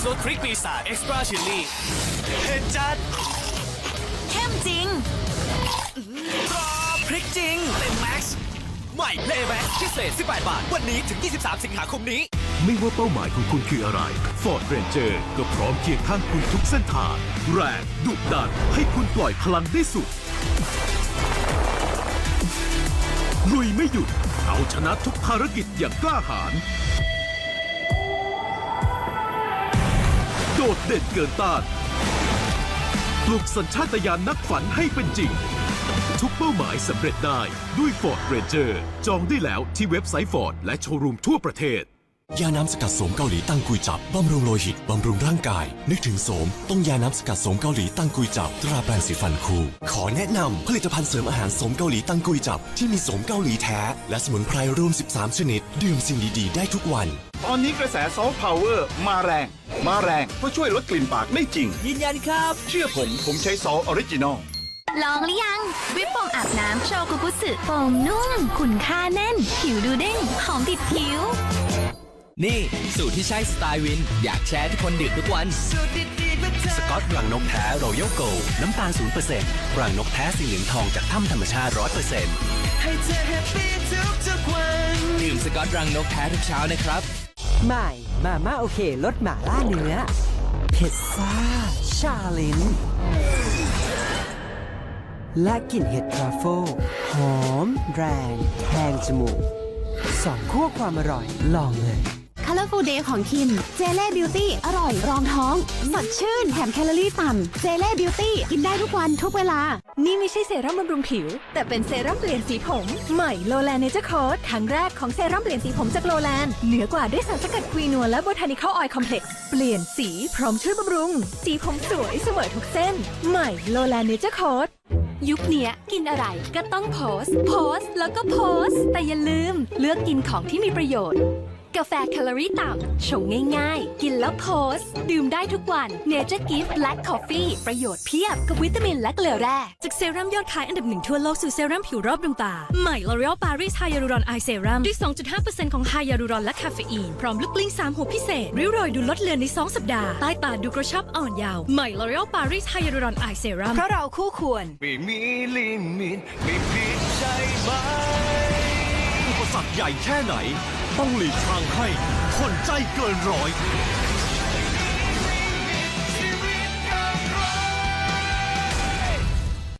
ซ์รสพริกปีศาจเอ็กซ์ตร้าชิลลี่เผ็ดจัดเข้มจริงกรอบพริกจริงเต็มแม็กซ์ใหม่เลแม็กซ์พิเศษ 18 บาท วันนี้ถึง 23 สิงหาคมนี้ ไม่ว่าเป้าหมายของคุณคืออะไร Ford Ranger ก็พร้อมเคียงข้างคุณทุกเส้นทาง แรงดุดันให้คุณปล่อยพลังได้สุดลุยไม่หยุด เอาชนะทุกภารกิจอย่างกล้าหาญ โดดเด่นเกินต้าน ปลุกสัญชาตญาณนักฝันให้เป็นจริง ทุกเป้าหมายสำเร็จได้ด้วย Ford Ranger จองได้แล้วที่เว็บไซต์ Ford และโชว์รูมทั่วประเทศ ยาน้ำสกัดโสมเกาหลีตั้งกุยจับ บำรุงโลหิต บำรุงร่างกาย นึกถึงโสม ต้องยาน้ำสกัดโสมเกาหลีตั้งกุยจับ ตราแปรงสีฟันคูขอแนะนำผลิตภัณฑ์เสริมอาหารโสมเกาหลีตั้งกุยจับ ที่มีโสมเกาหลีแท้ และสมุนไพรรวม 13 ชนิด ดื่มสิ่งดีๆ ได้ทุกวัน ตอนนี้กระแสซอฟต์พาวเวอร์มาแรง มาแรงเพราะช่วยลดกลิ่นปากได้จริง ยืนยันครับ เชื่อผมผมใช้ซอสออริจินอล ลองหรือยัง วิปโปงอาบน้ำโชกุบุสึโฟมนุ่มขุนค่าแน่น ผิวดูเด้งหอมติดผิว นี่สูตรที่ใช้สไตล์วิน อยากแชร์ที่คนดื่มทุกวัน สกอตรังนกแท้รอยัลโกน้ำตาล0%รังนกแท้สีเหลืองทองจากถ้ำธรรมชาติ 100%ให้เธอแฮปปี้ทุกๆวัน ดื่มสกอตรังนกแท้ทุกเช้านะครับ ใหม่มาม่าโอเครสหม่าล่าเนื้อเผ็ดซ่า ชาลินและกลิ่นเห็ดทรัฟเฟิลหอม แรง แทงจมูกสองขั้วความอร่อยลองเลย Colorful Day ของคิม เจเล่บิวตี้อร่อยรองท้อง สดชื่นแถมแคลอรี่ต่ำ เจเล่บิวตี้กินได้ทุกวันทุกเวลา นี่ไม่ใช่เซรั่มบำรุงผิว แต่เป็นเซรั่มเปลี่ยนสีผม ใหม่โลแลนเนเจอร์โค้ดครั้งแรกของเซรั่มเปลี่ยนสีผมจากโลแลนเหนือกว่าด้วยสารสกัดควีนัวและโบทานิคอลออยล์คอมเพล็กซ์เปลี่ยนสีพร้อมช่วยบำรุง สีผมสวยเสมอทุกเส้น ใหม่โลแลนเนเจอร์โค้ดยุคเนี้ยกินอะไรก็ต้องโพส์โพส์แล้วก็โพส์แต่อย่าลืมเลือกกินของที่มีประโยชน์ กาแฟแคลอรี่ต่ำ ชงง่ายๆ กินแล้วโพสต์ดื่มได้ทุกวัน Nature Gift Black Coffee ประโยชน์เพียบกับวิตามินและเกลือแร่จากเซรั่มยอดขายอันดับหนึ่งทั่วโลกสู่เซรั่มผิวรอบดวงตา ใหม่ L'Oreal Paris Hyaluron Eye Serum ด้วย 2.5%ของไฮยาลูรอนและคาเฟอีน พร้อมลูกกลิ้ง3หัวพิเศษ ริ้วรอยดูลดเลือนใน 2 สัปดาห์ ใต้ตาดูกระชับอ่อนเยาว์ใหม่ L'Oreal Paris Hyaluron Eye Serum เพราะเราคู่ควรไม่มีลิมิตไม่ผิดใช่ไหมอุปสรรคใหญ่แค่ไหน ต้องหลีกทางให้คนใจเกินร้อย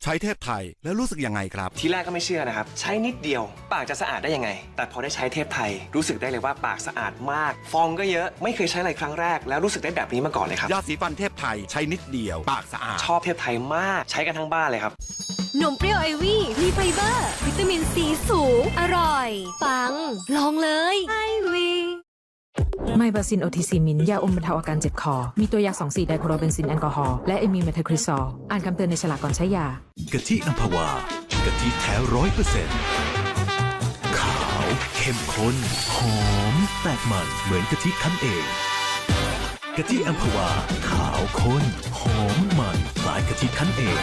ใช้เทพไทยแล้วรู้สึกยังไงครับ ทีแรกก็ไม่เชื่อนะครับ ใช้นิดเดียว ปากจะสะอาดได้ยังไง แต่พอได้ใช้เทพไทย รู้สึกได้เลยว่าปากสะอาดมาก ฟองก็เยอะไม่เคยใช้อะไรครั้งแรก แล้วรู้สึกได้แบบนี้มาก่อนเลยครับยาสีฟันเทพไทยใช้นิดเดียว ปากสะอาดชอบเทพไทยมากใช้กันทั้งบ้านเลยครับ นมเปรี้ยวไอวี่มีไฟเบอร์ วิตามินซีสูง อร่อย ปัง ลองเลยไอวี่ไมบาซินโอทิซิมิน ยาอมบรรเทาอาการเจ็บคอ มีตัวยา 2 4 ไดโครเบนซินแอลกอฮอล์และเอมีเมทาคริซอลอ่านคำเตือนในฉลากก่อนใช้ยากะทิอัมพวากะทิแท้ร้อยเปอร์เซ็นต์ขาวเข้มข้นหอม แตกมันเหมือนกะทิคั้นเองกะทิอัมพวา ขาวข้นหอมมันคล้ายกะทิคั้นเอง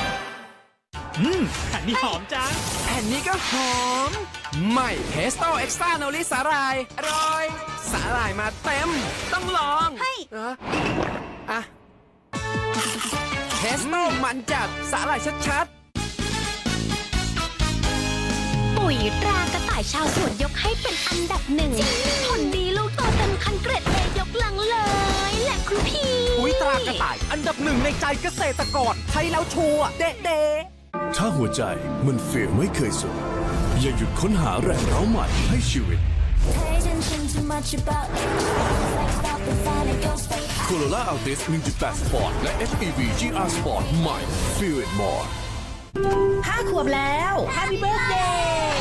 อันนี้หอมจัง แผ่นนี้ก็หอมใหม่เพสโต้เอ็กซ์ตร้าโนริสาหร่าย อร่อย สาหร่ายมาเต็ม ต้องลองให้อะเพสโต้มันจัด สาหร่ายชัดปุ๋ยตรากระต่ายชาวสวนยกให้เป็นอันดับหนึ่งผลดีลูกโตเต็มคันเกร็ดเลยยกหลังเลยแหละคุณพี่ปุ๋ยตรากระต่าย อันดับหนึ่งในใจเกษตรกรใช้แล้วชัวร์เด๊ะ ถ้าหัวใจมันเฟียไม่เคยสุด อย่าหยุดค้นหาแรงเร้าใหม่ให้ชีวิต c o r o l a Altis 1.8 Sport และ FPV GR Sport ใหม่ Feel it more ห้าขวบแล้ว Happy Birthday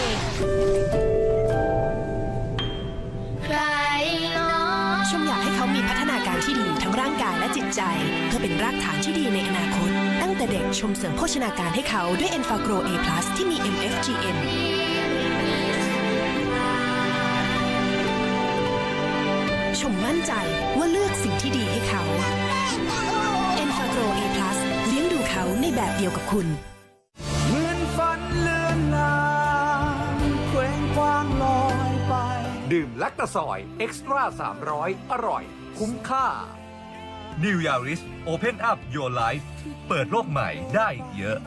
มีพัฒนาการที่ดีทั้งร่างกายและจิตใจ เพื่อเป็นรากฐานที่ดีในอนาคต ตั้งแต่เด็กชมเสริมโภชนาการให้เขาด้วย e n f a g r o A+ ที่มี MFGM ชมมั่นใจว่าเลือกสิ่งที่ดีให้เขา e n f a g r o A+ เลี้ยงดูเขาในแบบเดียวกับคุณๆเหมือนฝันเลือนลางเคว้งคว้างลอยไปดื่มแลคตาซอย เอ็กซ์ตร้า300 อร่อย คุ้มค่า New Yaris Open Up Your Life เปิดโลกใหม่ได้เยอะ